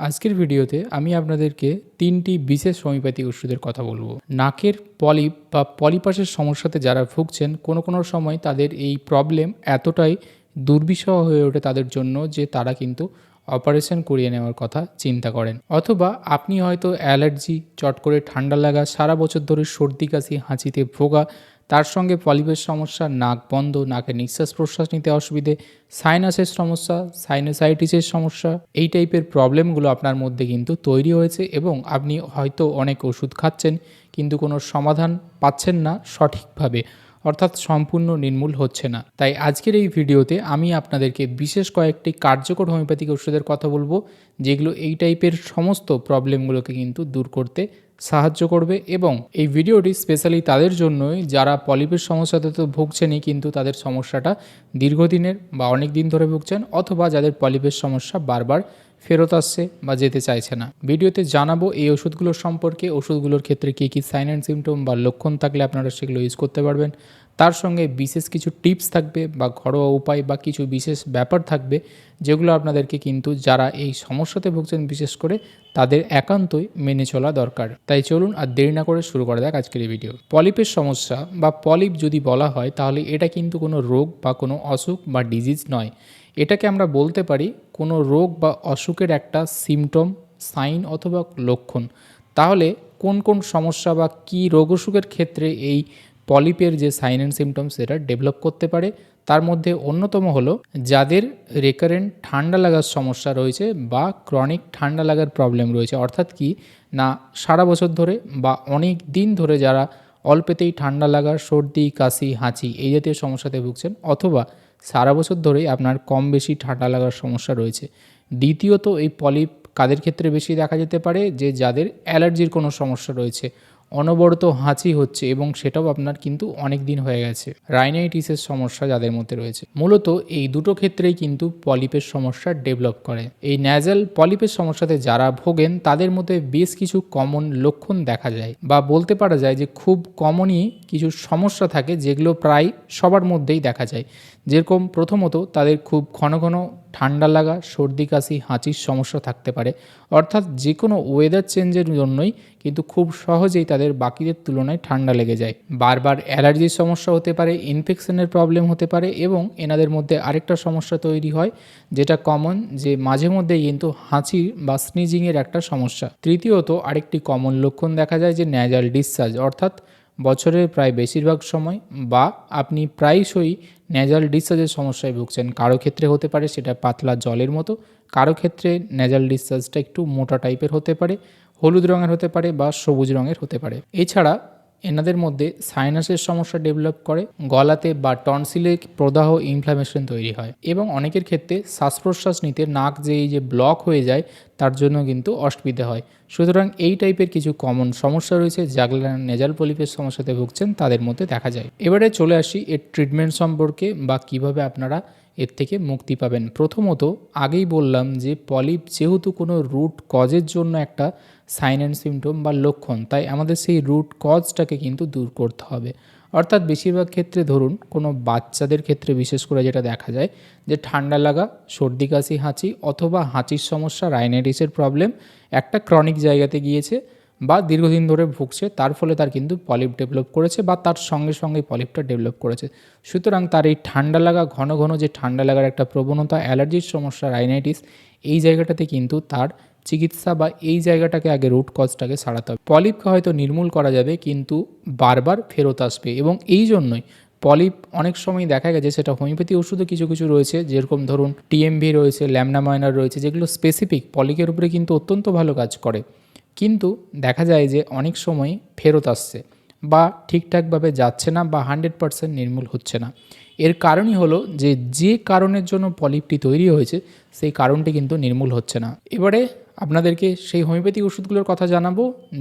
আজকের ভিডিওতে আমি আপনাদেরকে তিনটি বিশেষ হোমিওপ্যাথি ওষুধের কথা বলব। নাকের পলিপ বা পলিপাসের সমস্যাতে যারা ভুগছেন, কোনো কোনো সময় তাদের এই প্রবলেম এতটাই দুর্বিষহ হয়ে ওঠে তাদের জন্য যে তারা কিন্তু অপারেশন করিয়ে নেওয়ার কথা চিন্তা করেন। অথবা আপনি হয়তো অ্যালার্জি, চট করে ঠান্ডা লাগা, সারা বছর ধরে সর্দি, কাশি, হাঁচিতে ভোগা, তার সঙ্গে পলিপের সমস্যা, নাক বন্ধ নাকে নিঃশ্বাস প্রশ্বাস নিতে অসুবিধে, সাইনাসের সমস্যা, সাইনোসাইটিসের সমস্যা, এই টাইপের প্রবলেমগুলো আপনার মধ্যে কিন্তু তৈরি হয়েছে এবং আপনি হয়তো অনেক ওষুধ খাচ্ছেন, কিন্তু কোনো সমাধান পাচ্ছেন না সঠিকভাবে। অর্থাৎ সম্পূর্ণ নির্মূল হচ্ছে না। তাই আজকের এই ভিডিওতে আমি আপনাদেরকে বিশেষ কয়েকটি কার্যকর হোমিওপ্যাথিক ওষুধের কথা বলব, যেগুলো এই টাইপের সমস্ত প্রবলেমগুলোকে কিন্তু দূর করতে সাহায্য করবে এবং এই ভিডিওটি স্পেশালি তাদের জন্যই যারা পলিপের সমস্যাতে তো ভুগছেনই কিন্তু তাদের সমস্যাটা দীর্ঘদিনের বা অনেক দিন ধরে ভুগছেন অথবা যাদের পলিপের সমস্যা বারবার ফেরত আসছে বা যেতে চাইছে না। ভিডিওতে জানাব এই ওষুধগুলোর সম্পর্কে, ওষুধগুলোর ক্ষেত্রে কী কী সাইন অ্যান্ড সিমটম বা লক্ষণ থাকলে আপনারা সেগুলো ইউজ করতে পারবেন। তার সঙ্গে বিশেষ কিছু টিপস থাকবে বা ঘরোয়া উপায় বা কিছু বিশেষ ব্যাপার থাকবে, যেগুলো আপনাদেরকে কিন্তু যারা এই সমস্যাতে ভুগছেন বিশেষ করে, তাদের একান্তই মেনে চলা দরকার। তাই চলুন আর দেরি না করে শুরু করা যাক আজকের এই ভিডিও পলিপের সমস্যা বা পলিপ যদি বলা হয়, তাহলে এটা কিন্তু কোনো রোগ বা কোনো অসুখ বা ডিজিজ নয়। এটাকে আমরা বলতে পারি কোনো রোগ বা অসুখের একটা সিমটম সাইন অথবা লক্ষণ। তাহলে কোন কোন সমস্যা বা কী রোগ অসুখের ক্ষেত্রে এই পলিপের যে সাইন অ্যান্ড সিমটমস সেটা ডেভেলপ করতে পারে। তার মধ্যে অন্যতম হলো যাদের রেকারেন্ট ঠান্ডা লাগার সমস্যা রয়েছে বা ক্রনিক ঠান্ডা লাগার প্রবলেম রয়েছে। অর্থাৎ কি না সারা বছর ধরে বা অনেক দিন ধরে যারা অল্পেতেই ঠান্ডা লাগা সর্দি, কাশি, হাঁচি এই জাতীয় সমস্যাতে ভুগছেন অথবা সারা বছর ধরেই আপনার কম বেশি ঠান্ডা লাগার সমস্যা রয়েছে। দ্বিতীয়ত এই পলিপ কাদের ক্ষেত্রে বেশি দেখা যেতে পারে? যে যাদের অ্যালার্জির কোনো সমস্যা রয়েছে। অনবরত হাঁচি হচ্ছে এবং সেটাও আপনার কিন্তু অনেক দিন হয়ে গেছে। রাইনাইটিসের সমস্যা যাদের মধ্যে রয়েছে। মূলত এই দুটো ক্ষেত্রেই কিন্তু পলিপের সমস্যা ডেভেলপ করে। এই ন্যাজাল পলিপের সমস্যাতে যারা ভোগেন, তাদের মধ্যে বেশ কিছু কমন লক্ষণ দেখা যায় বা বলতে পারা যায় যে খুব কমনই কিছু সমস্যা থাকে যেগুলো প্রায় সবার মধ্যেই দেখা যায়। যেরকম প্রথমত তাদের খুব ঘন ঘন ঠান্ডা লাগা, সর্দি, কাশি, হাঁচির সমস্যা থাকতে পারে। অর্থাৎ যে কোনো ওয়েদার চেঞ্জের জন্যই কিন্তু খুব সহজেই তাদের বাকিদের তুলনায় ঠান্ডা লেগে যায়। বারবার অ্যালার্জির সমস্যা হতে পারে ইনফেকশনের প্রবলেম হতে পারে এবং এনাদের মধ্যে আরেকটা সমস্যা তৈরি হয়, যেটা কমন যে মাঝে মধ্যে কিন্তু হাঁচি বা স্নিজিংয়ের একটা সমস্যা। তৃতীয়ত আরেকটি কমন লক্ষণ দেখা যায় যে ন্যাজাল ডিসচার্জ অর্থাৎ বছরের প্রায় বেশিরভাগ সময় বা আপনি প্রায়শই ন্যাজাল ডিসচার্জের সমস্যায় ভুগছেন। কারও ক্ষেত্রে হতে পারে সেটা পাতলা জলের মতো, কারও ক্ষেত্রে ন্যাজাল ডিসচার্জটা একটু মোটা টাইপের হতে পারে, হলুদ রঙের হতে পারে বা সবুজ রঙের হতে পারে। এছাড়া এনাদের মধ্যে সাইনাসের সমস্যা ডেভেলপ করে, গলাতে বা টনসিলে প্রদাহ ইনফ্লামেশন তৈরি হয় এবং অনেকের ক্ষেত্রে শ্বাস প্রশ্বাস নিতে নাক যে এই যে ব্লক হয়ে যায়, তার জন্য কিন্তু অসুবিধা হয়। সুতরাং এই টাইপের কিছু কমন সমস্যা রয়েছে, যাগুলো নেজাল পলিপের সমস্যাতে ভুগছেন, তাদের মধ্যে দেখা যায়। এবারে চলে আসি এর ট্রিটমেন্ট সম্পর্কে বা কীভাবে আপনারা এর থেকে মুক্তি পাবেন। প্রথমত, আগেই বললাম যে পলিপ যেহেতু কোনো রুট কজের জন্য একটা সাইন অ্যান্ড সিমটম বা লক্ষণ, তাই আমাদের সেই রুট কজটাকে কিন্তু দূর করতে হবে। অর্থাৎ বেশিরভাগ ক্ষেত্রে ধরুন, কোনো বাচ্চাদের ক্ষেত্রে বিশেষ করে যেটা দেখা যায় যে ঠান্ডা লাগা, সর্দি, কাশি, হাঁচি অথবা হাঁচির সমস্যা রাইনাইটিসের প্রবলেম একটা ক্রনিক জায়গাতে গিয়েছে বা দীর্ঘদিন ধরে ভুগছে, তার ফলে তার কিন্তু পলিপ ডেভেলপ করেছে বা তার সঙ্গে সঙ্গে পলিপটা ডেভেলপ করেছে। সুতরাং তার এই ঠান্ডা লাগা, ঘন ঘন যে ঠান্ডা লাগার একটা প্রবণতা, অ্যালার্জির সমস্যা, রাইনাইটিস, এই জায়গাটাতে কিন্তু তার চিকিৎসা বা এই জায়গাটাকে আগে রুট কজটাকে সারাতে হবে। পলিপকে হয়তো নির্মূল করা যাবে, কিন্তু বারবার ফেরত আসবে এবং এই জন্যই পলিপ অনেক সময় দেখা গেছে, সেটা হোমিওপ্যাথি ওষুধও কিছু কিছু রয়েছে, যেরকম ধরুন টিএমভি রয়েছে ল্যামনামাইনার রয়েছে, যেগুলো স্পেসিফিক পলিকের উপরে কিন্তু অত্যন্ত ভালো কাজ করে। কিন্তু দেখা যায় যে অনেক সময় ফেরত আসছে বা ঠিকঠাকভাবে যাচ্ছে না বা হান্ড্রেড পারসেন্ট নির্মূল হচ্ছে না। এর কারণই হলো যে যে কারণের জন্য পলিপটি তৈরি হয়েছে, সেই কারণটি কিন্তু নির্মূল হচ্ছে না। এবারে আপনাদেরকে সেই হোমিওপ্যাথিক ওষুধগুলোর কথা জানাব,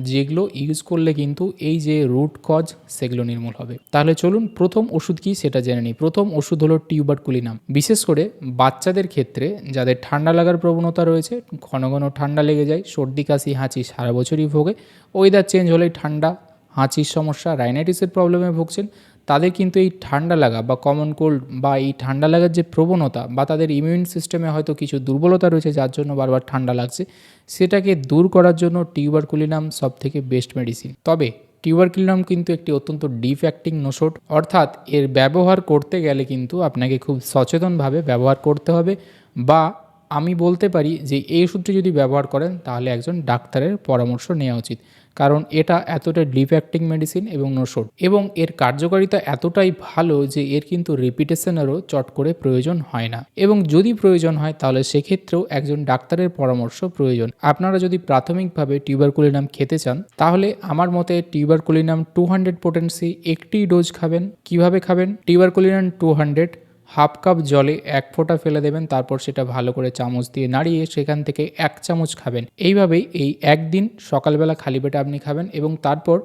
যেগুলো ইউজ করলে কিন্তু এই যে রুট কজ সেগুলো নির্মূল হবে। তাহলে চলুন প্রথম ওষুধ কি সেটা জেনে নিই। প্রথম ওষুধ হলো টিউবারকুলিনাম। বিশেষ করে বাচ্চাদের ক্ষেত্রে যাদের ঠান্ডা লাগার প্রবণতা রয়েছে, ঘন ঘন ঠান্ডা লেগে যায়, সর্দি, কাশি, হাঁচি সারা বছরই ভোগে ওয়েদার চেঞ্জ হলেই ঠান্ডা, হাঁচির সমস্যা রাইনাইটিসের প্রবলেমে ভুগছেন তাদের কিন্তু এই ঠান্ডা লাগা বা কমন কোল্ড বা এই ঠান্ডা লাগার যে প্রবণতা বা তাদের ইমিউন সিস্টেমে হয়তো কিছু দুর্বলতা রয়েছে যার জন্য বারবার ঠান্ডা লাগছে, সেটাকে দূর করার জন্য টিউবারকুলিনাম সব থেকে বেস্ট মেডিসিন তবে টিউবারকুলিনাম কিন্তু একটি অত্যন্ত ডিপ অ্যাক্টিং নোসট অর্থাৎ এর ব্যবহার করতে গেলে কিন্তু আপনাকে খুব সচেতনভাবে ব্যবহার করতে হবে বা আমি বলতে পারি যে এই ওষুধটি যদি ব্যবহার করেন, তাহলে একজন ডাক্তারের পরামর্শ নেওয়া উচিত। কারণ এটা এতটা ডিপ অ্যাক্টিং মেডিসিন এবং নোসট এবং এর কার্যকারিতা এতটাই ভালো যে এর কিন্তু রিপিটেশনেরও চট করে প্রয়োজন হয় না। এবং যদি প্রয়োজন হয়, তাহলে সেক্ষেত্রেও একজন ডাক্তারের পরামর্শ প্রয়োজন। আপনারা যদি প্রাথমিকভাবে টিউবারকুলিনাম খেতে চান, তাহলে আমার মতে টিউবারকুলিনাম টু হান্ড্রেড পোটেন্সি একটি ডোজ খাবেন। কীভাবে খাবেন? Tuberculinum two hundred half cup জলে এক ফোঁটা ফেলে দেবেন, তারপর সেটা ভালো করে চামচ দিয়ে নাড়িয়ে সেখান থেকে এক চামচ খাবেন। এইভাবেই এই একদিন সকালবেলা খালি পেটে আপনি খাবেন এবং তারপর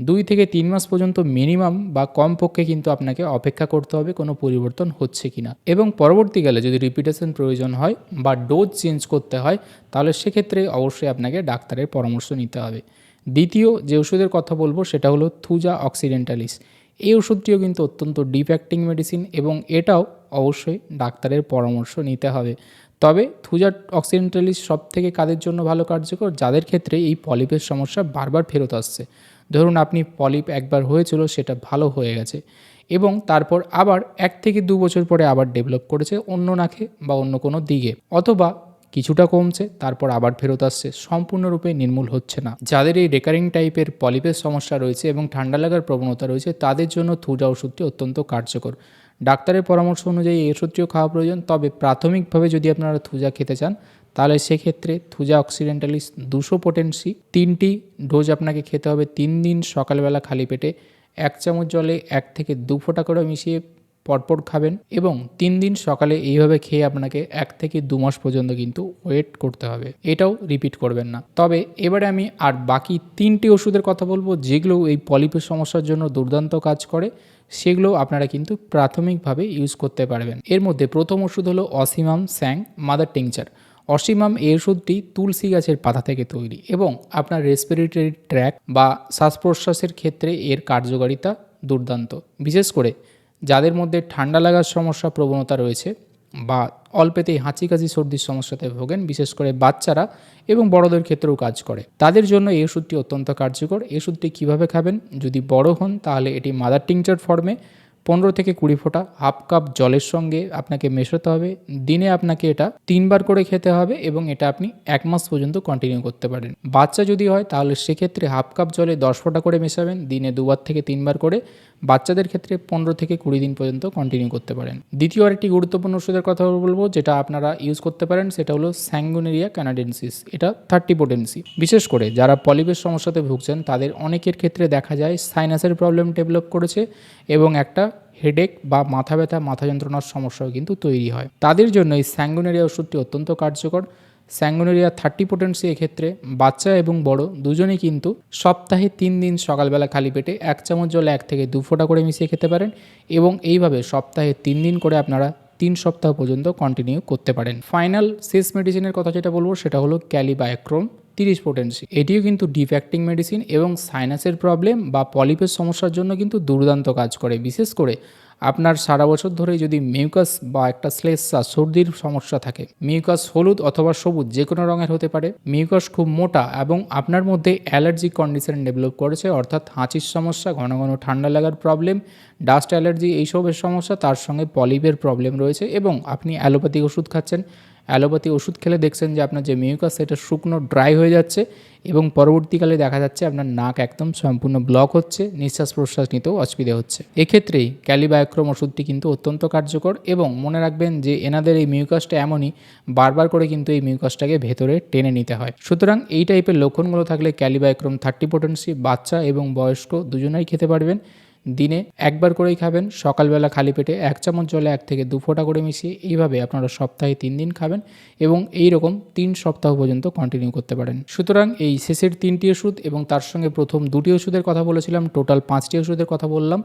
দুই থেকে তিন মাস পর্যন্ত মিনিমাম বা কমপক্ষে কিন্তু আপনাকে অপেক্ষা করতে হবে কোনো পরিবর্তন হচ্ছে কিনা। এবং পরবর্তীকালে যদি রিপিটেশন প্রয়োজন হয় বা ডোজ চেঞ্জ করতে হয়, তাহলে সেক্ষেত্রে অবশ্যই আপনাকে ডাক্তারের পরামর্শ নিতে হবে। দ্বিতীয় যে ওষুধের কথা বলব, সেটা হলো থুজা অক্সিডেন্টালিস। এই ওষুধটিও কিন্তু অত্যন্ত ডিপ অ্যাক্টিং মেডিসিন এবং এটাও অবশ্যই ডাক্তারের পরামর্শ নিতে হবে। তবে থুজা অক্সিডেন্টালিস সব থেকে কাদের জন্য ভালো কার্যকর? যাদের ক্ষেত্রে এই পলিপের সমস্যা বারবার ফেরত আসছে। ধরুন আপনি পলিপ একবার হয়েছিল, সেটা ভালো হয়ে গেছে এবং তারপর আবার এক থেকে দু বছর পরে আবার ডেভেলপ করেছে অন্য নাকে বা অন্য কোনো দিকে। অথবা কিছুটা কমছে, তারপর আবার ফেরত আসছে। সম্পূর্ণরূপে নির্মূল হচ্ছে না। যাদের এই রেকারিং টাইপের পলিপের সমস্যা রয়েছে এবং ঠান্ডা লাগার প্রবণতা রয়েছে, তাদের জন্য থুজা ওষুধটি অত্যন্ত কার্যকর। ডাক্তারের পরামর্শ অনুযায়ী এই ওষুধটিও খাওয়া প্রয়োজন। তবে প্রাথমিকভাবে যদি আপনারা থুজা খেতে চান, তাহলে সেক্ষেত্রে থুজা অক্সিডেন্টালিস দুশো পোটেন্সি তিনটি ডোজ আপনাকে খেতে হবে তিন দিন সকালবেলা খালি পেটে। এক চামচ জলে এক থেকে দু ফোঁটা করে মিশিয়ে পরপর খাবেন এবং তিন দিন সকালে এইভাবে খেয়ে আপনাকে এক থেকে দু মাস পর্যন্ত কিন্তু ওয়েট করতে হবে। এটাও রিপিট করবেন না। তবে এবারে আমি আর বাকি তিনটি ওষুধের কথা বলব যেগুলো এই পলিপের সমস্যার জন্য দুর্দান্ত কাজ করে, সেগুলো আপনারা কিন্তু প্রাথমিকভাবে ইউজ করতে পারবেন। এর মধ্যে প্রথম ওষুধ হলো অসিমাম স্যাং মাদার টিংচার। অসিমাম এই ওষুধটি তুলসী গাছের পাতা থেকে তৈরি এবং আপনার রেসপিরেটরি ট্র্যাক বা শ্বাস প্রশ্বাসের ক্ষেত্রে এর কার্যকারিতা দুর্দান্ত। বিশেষ করে যাদের মধ্যে ঠান্ডা লাগার সমস্যা, প্রবণতা রয়েছে বা অল্পেতেই হাঁচি কাশি সর্দির সমস্যাতে ভোগেন, বিশেষ করে বাচ্চারা এবং বড়দের ক্ষেত্রেও কাজ করে। তাদের জন্য এই ওষুধটি অত্যন্ত কার্যকর। এই ওষুধটি কীভাবে খাবেন? যদি বড় হন, তাহলে এটি মাদার টিংচার ফর্মে পনেরো থেকে কুড়ি ফোঁটা হাফ কাপ জলের সঙ্গে আপনাকে মেশাতে হবে। দিনে আপনাকে এটা তিনবার করে খেতে হবে এবং এটা আপনি এক মাস পর্যন্ত কন্টিনিউ করতে পারেন। বাচ্চা যদি হয়, তাহলে সেক্ষেত্রে হাফ কাপ জলে দশ ফোঁটা করে মেশাবেন। দিনে দুবার থেকে তিনবার করে বাচ্চাদের ক্ষেত্রে পনেরো থেকে কুড়ি দিন পর্যন্ত কন্টিনিউ করতে পারেন। দ্বিতীয় আরেকটি গুরুত্বপূর্ণ ওষুধের কথা বলব, যেটা আপনারা ইউজ করতে পারেন, সেটা হলো স্যাঙ্গুনেরিয়া ক্যানাডেন্সিস এটা থার্টি পোটেন্সি বিশেষ করে যারা পলিপের সমস্যাতে ভুগছেন, তাদের অনেকের ক্ষেত্রে দেখা যায় সাইনাসের প্রবলেম ডেভেলপ করেছে এবং একটা হেডেক বা মাথা ব্যথা, মাথা যন্ত্রণার সমস্যাও কিন্তু তৈরি হয়। তাদের জন্য এই স্যাঙ্গুনেরিয়া ওষুধটি অত্যন্ত কার্যকর। স্যাঙ্গুনেরিয়া থার্টি পোটেন্সি এক্ষেত্রে বাচ্চা এবং বড় দুজনেই কিন্তু সপ্তাহে তিন দিন সকালবেলা খালি পেটে এক চামচ জল এক থেকে দু ফোঁটা করে মিশিয়ে খেতে পারেন এবং এইভাবে সপ্তাহে তিন দিন করে আপনারা তিন সপ্তাহ পর্যন্ত কন্টিনিউ করতে পারেন। ফাইনাল শেষ মেডিসিনের কথা যেটা বলব সেটা হলো ক্যালিবায়োক্রোম তিরিশ পোটেন্সি এটিও কিন্তু ডিফ্যাক্টিং মেডিসিন এবং সাইনাসের প্রবলেম বা পলিপের সমস্যার জন্য কিন্তু দুর্দান্ত কাজ করে। বিশেষ করে আপনার সারা বছর ধরে যদি মিউকাস বা একটা শ্লেষা সর্দির সমস্যা থাকে মিউকাস হলুদ অথবা সবুজ যে কোনো রঙের হতে পারে। মিউকাস খুব মোটা এবং আপনার মধ্যে অ্যালার্জি কন্ডিশন ডেভেলপ করেছে, অর্থাৎ হাঁচির সমস্যা, ঘন ঘন ঠান্ডা লাগার প্রবলেম ডাস্ট অ্যালার্জি এইসবের সমস্যা, তার সঙ্গে পলিপের প্রবলেম রয়েছে এবং আপনি অ্যালোপ্যাথিক ওষুধ খাচ্ছেন। অ্যালোপ্যাথি ওষুধ খেলে দেখছেন যে আপনার যে মিউকাস, সেটা শুকনো, ড্রাই হয়ে যাচ্ছে এবং পরবর্তীকালে দেখা যাচ্ছে আপনার নাক একদম সম্পূর্ণ ব্লক হচ্ছে, নিঃশ্বাস প্রশ্বাস নিতেও অসুবিধা হচ্ছে। এক্ষেত্রেই ক্যালিবায়োক্রম ওষুধটি কিন্তু অত্যন্ত কার্যকর এবং মনে রাখবেন যে এনাদের এই মিউকাসটা এমনই, বারবার করে কিন্তু এই মিউকাসটাকে ভেতরে টেনে নিতে হয়। সুতরাং এই টাইপের লক্ষণগুলো থাকলে ক্যালিবায়োক্রম থার্টি পোটেন্সি বাচ্চা এবং বয়স্ক দুজনেই খেতে পারবেন। দিনে একবার করেই খাবেন, সকালবেলা খালি পেটে এক চামচ জলে এক থেকে দু ফোঁটা করে মিশিয়ে এইভাবে আপনারা সপ্তাহে তিন দিন খাবেন এবং এই রকম তিন সপ্তাহ পর্যন্ত কন্টিনিউ করতে পারেন। সুতরাং এই শেষের তিনটি ওষুধ এবং তার সঙ্গে প্রথম দুটি ওষুধের কথা বলেছিলাম টোটাল পাঁচটি ওষুধের কথা বললাম,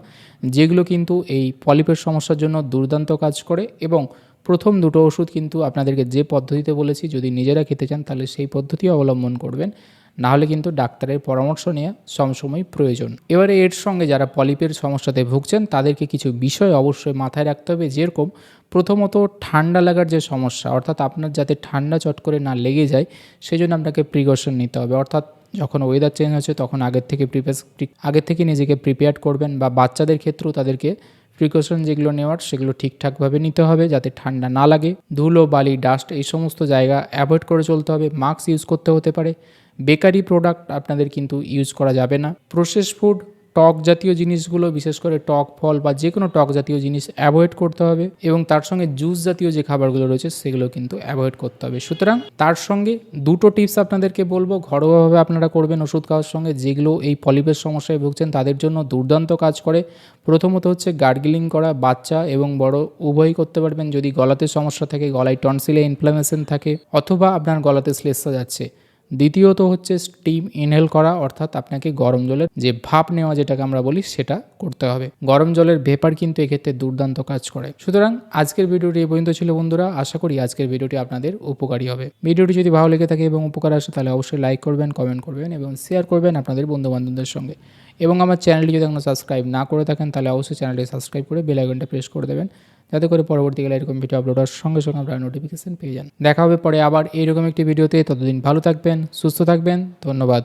যেগুলো কিন্তু এই পলিপের সমস্যার জন্য দুর্দান্ত কাজ করে এবং প্রথম দুটো ওষুধ কিন্তু আপনাদেরকে যে পদ্ধতিতে বলেছি, যদি নিজেরা খেতে চান তাহলে সেই পদ্ধতি অবলম্বন করবেন। না হলে কিন্তু ডাক্তারের পরামর্শ নেওয়া সবসময় প্রয়োজন। এবারে এর সঙ্গে যারা পলিপের সমস্যাতে ভুগছেন, তাদেরকে কিছু বিষয় অবশ্যই মাথায় রাখতে হবে। যেরকম প্রথমত ঠান্ডা লাগার যে সমস্যা, অর্থাৎ আপনার যাতে ঠান্ডা চট করে না লেগে যায় সেই জন্য আপনাকে প্রিকশন নিতে হবে। অর্থাৎ যখন ওয়েদার চেঞ্জ হচ্ছে, তখন আগের থেকে প্রিপেস আগের থেকে নিজেকে প্রিপেয়ার করবেন বা বাচ্চাদের ক্ষেত্রেও তাদেরকে প্রিকশন যেগুলো নেওয়ার, সেগুলো ঠিকঠাকভাবে নিতে হবে যাতে ঠান্ডা না লাগে। ধুলো, বালি ডাস্ট এই সমস্ত জায়গা অ্যাভয়েড করে চলতে হবে। মাস্ক ইউজ করতে হতে পারে। বেকারি প্রোডাক্ট আপনাদের কিন্তু ইউজ করা যাবে না। প্রসেস ফুড টক জাতীয় জিনিসগুলো, বিশেষ করে টক ফল বা যে কোনো টক জাতীয় জিনিস অ্যাভয়েড করতে হবে এবং তার সঙ্গে জুস জাতীয় যে খাবারগুলো রয়েছে সেগুলো কিন্তু অ্যাভয়েড করতে হবে। সুতরাং তার সঙ্গে দুটো টিপস আপনাদেরকে বলব। ঘরোয়াভাবে আপনারা করবেন ওষুধ খাওয়ার সঙ্গে। যেগুলো এই পলিপের সমস্যায় ভুগছেন তাদের জন্য দুর্দান্ত কাজ করে। প্রথমত হচ্ছে গার্গলিং করা বাচ্চা এবং বড় উভয়ই করতে পারবেন। যদি গলাতে সমস্যা থাকে, গলায় টনসিলে ইনফ্লামেশন থাকে অথবা আপনার গলাতে শ্লেষা যাচ্ছে। দ্বিতীয়ত হচ্ছে স্টিম ইনহেল করা, অর্থাৎ আপনাকে গরম জলের যে ভাপ নেওয়া যেটাকে আমরা বলি, সেটা করতে হবে। গরম জলের ভেপার কিন্তু এক্ষেত্রে দুর্দান্ত কাজ করে। সুতরাং আজকের ভিডিওটি এই পর্যন্ত ছিল বন্ধুরা, আশা করি আজকের ভিডিওটি আপনাদের উপকারী হবে। ভিডিওটি যদি ভালো লেগে থাকে এবং উপকার আসে, তাহলে অবশ্যই লাইক করবেন কমেন্ট করবেন এবং শেয়ার করবেন আপনাদের বন্ধু বান্ধবদের সঙ্গে। এবং আমার চ্যানেলটি যদি এখনও সাবস্ক্রাইব না করে থাকেন, তাহলে অবশ্যই চ্যানেলটি সাবস্ক্রাইব করে বেল আইকনটা প্রেস করে দেবেন। যাতে করে পরবর্তীকালে এরকম ভিডিও আপলোড হওয়ার সঙ্গে সঙ্গে আপনারা নোটিফিকেশন পেয়ে যান। দেখা হবে পরে আবার এইরকম একটি ভিডিওতে ততদিন ভালো থাকবেন, সুস্থ থাকবেন, ধন্যবাদ।